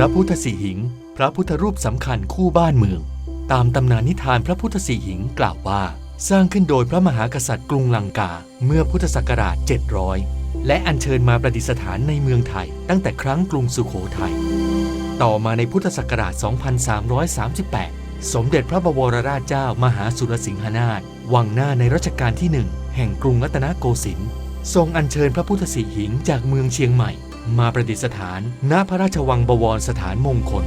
พระพุทธสีหิง พระพุทธรูปสำคัญคู่บ้านเมือง ตามตำนานนิทานพระพุทธสีหิงกล่าวว่า สร้างขึ้นโดยพระมหากษัตริย์กรุงลังกาเมื่อพุทธศักราช 700 และอัญเชิญมาประดิษฐานในเมืองไทย ตั้งแต่ครั้งกรุงสุโขทัยต่อมาในพุทธศักราช 2338 สมเด็จพระบวรราชเจ้ามหาสุรสิงหนาถวังหน้าในรัชกาลที่หนึ่งแห่งกรุงรัตนโกสินทร์ทรงอัญเชิญพระพุทธสีหิงจากเมืองเชียงใหม่ มาประดิษฐานณพระราชวังบวรสถานมงคล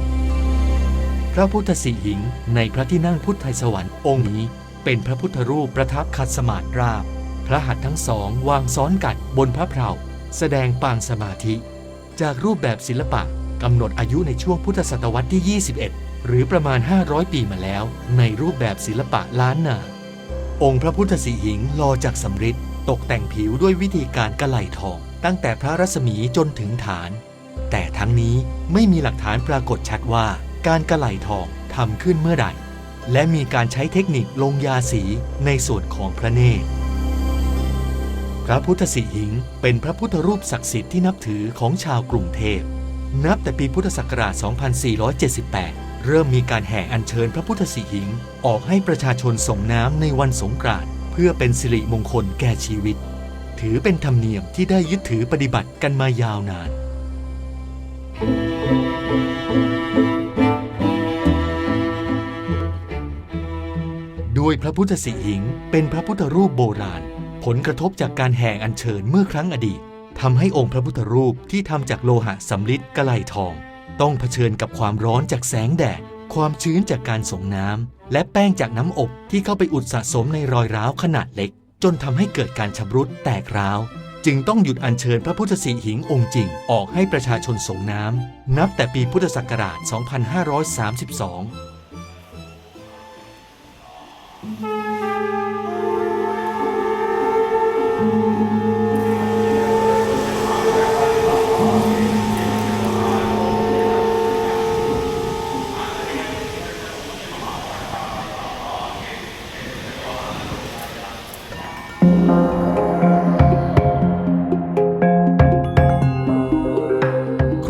พระพุทธสีหิงในพระที่นั่งพุทธไทยสวรรค์องค์นี้ เป็นพระพุทธรูปประทับขัดสมาธิราบ พระหัตถ์ทั้งสองวางซ้อนกันบนพระเพลาแสดงปางสมาธิ จากรูปแบบศิลปะกำหนดอายุในช่วงพุทธศตวรรษที่ 21 หรือประมาณ 500 ปีมาแล้ว ในรูปแบบศิลปะล้านนาองค์พระพุทธสีหิงลอจากสำริดตกแต่งผิวด้วยวิธีการกระไหลทอง ตั้งแต่พระรัศมีจนถึงฐาน แต่ทั้งนี้ไม่มีหลักฐานปรากฏชัดว่าการกระไหลทองทำขึ้นเมื่อใดและมีการใช้เทคนิคลงยาสีในส่วนของพระเนตร พระพุทธสีหิงเป็นพระพุทธรูปศักดิ์สิทธิ์ที่นับถือของชาวกรุงเทพ นับแต่ปีพุทธศักราช 2478 เริ่มมีการแห่อัญเชิญพระพุทธสีหิง ออกให้ประชาชนส่งน้ำในวันสงกรานต์เพื่อเป็นสิริมงคลแก่ชีวิต ถือเป็นธรรมเนียมที่ได้ยึดถือปฏิบัติกันมายาวนาน ด้วยพระพุทธสีหิงเป็นพระพุทธรูปโบราณ ผลกระทบจากการแห่อัญเชิญเมื่อครั้งอดีตทำให้องค์พระพุทธรูปที่ทำจากโลหะสำริดกระไหลทอง ต้องเผชิญกับความร้อนจากแสงแดด ความชื้นจากการส่งน้ำและแป้งจากน้ำอบที่เข้าไปอุดสะสมในรอยร้าวขนาดเล็ก จนทำให้เกิดการชำรุดแตกร้าว จึงต้องหยุดอัญเชิญพระพุทธสีหิงองค์จริง ออกให้ประชาชนส่งน้ำนับแต่ปีพุทธศักราช 2532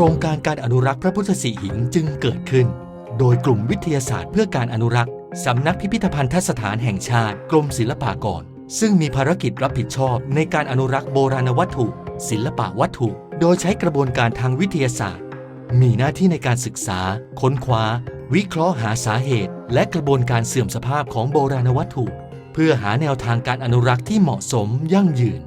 ครงการการอนุรักษ์พระพุทธสีหิงจึงเกิดขึ้น โดยกลุ่มวิทยาศาสตร์เพื่อการอนุรักษ์สำนักพิพิธภัณฑสถานแห่งชาติกรมศิลปากร ซึ่งมีภารกิจรับผิดชอบในการอนุรักษ์โบราณวัตถุ ศิลปะวัตถุ โดยใช้กระบวนการทางวิทยาศาสตร์ มีหน้าที่ในการศึกษา ค้นคว้า วิเคราะห์หาสาเหตุ และกระบวนการเสื่อมสภาพของโบราณวัตถุ เพื่อหาแนวทางการอนุรักษ์ที่เหมาะสมยั่งยืน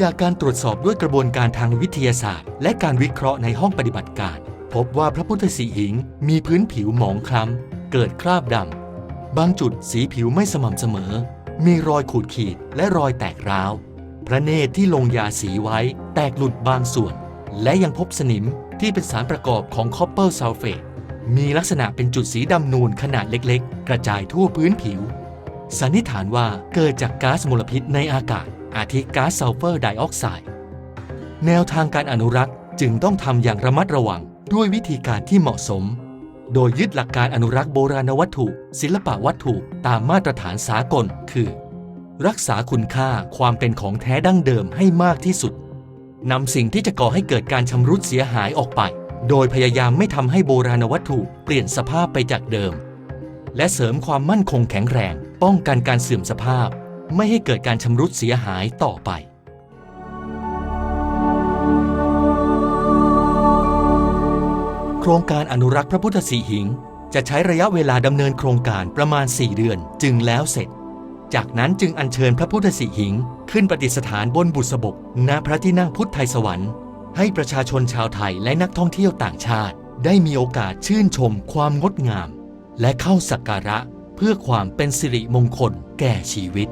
จากการตรวจสอบด้วยกระบวนการทางวิทยาศาสตร์ และการวิเคราะห์ในห้องปฏิบัติการ พบว่าพระพุทธสีหิง มีพื้นผิวหมองคล้ำ เกิดคราบดำ บางจุดสีผิวไม่สม่ำเสมอ มีรอยขูดขีดและรอยแตกร้าว พระเนตรที่ลงยาสีไว้ แตกหลุดบางส่วน และยังพบสนิมที่เป็นสารประกอบของคอปเปอร์ซัลเฟตมีลักษณะเป็นจุดสีดำนูนขนาดเล็ก ๆ กระจายทั่วพื้นผิว สันนิษฐานว่าเกิดจากก๊าซมลพิษในอากาศ อาทิก๊าซซัลเฟอร์ไดออกไซด์แนวทางการอนุรักษ์จึงต้องทำอย่างระมัดระวังด้วยวิธีการที่เหมาะสม โดยยึดหลักการอนุรักษ์โบราณวัตถุ ศิลปะวัตถุตามมาตรฐานสากล คือ รักษาคุณค่าความเป็นของแท้ดั้งเดิมให้มากที่สุดนำสิ่งที่จะก่อให้เกิดการชำรุดเสียหายออกไป โดยพยายามไม่ทำให้โบราณวัตถุเปลี่ยนสภาพไปจากเดิม และเสริมความมั่นคงแข็งแรง ป้องกันการเสื่อมสภาพ ไม่ให้เกิดการชำรุดเสียหายต่อไป โครงการอนุรักษ์พระพุทธสีหิง จะใช้ระยะเวลาดำเนินโครงการประมาณ 4 เดือนจึงแล้วเสร็จ จากนั้นจึงอัญเชิญพระพุทธสีหิง ขึ้นประดิษฐานบนบุษบกณพระที่นั่งพุทธไทยสวรรค์ ให้ประชาชนชาวไทยและนักท่องเที่ยวต่างชาติ ได้มีโอกาสชื่นชมความงดงาม และเข้าสักการะเพื่อความเป็นสิริมงคลแก่ชีวิต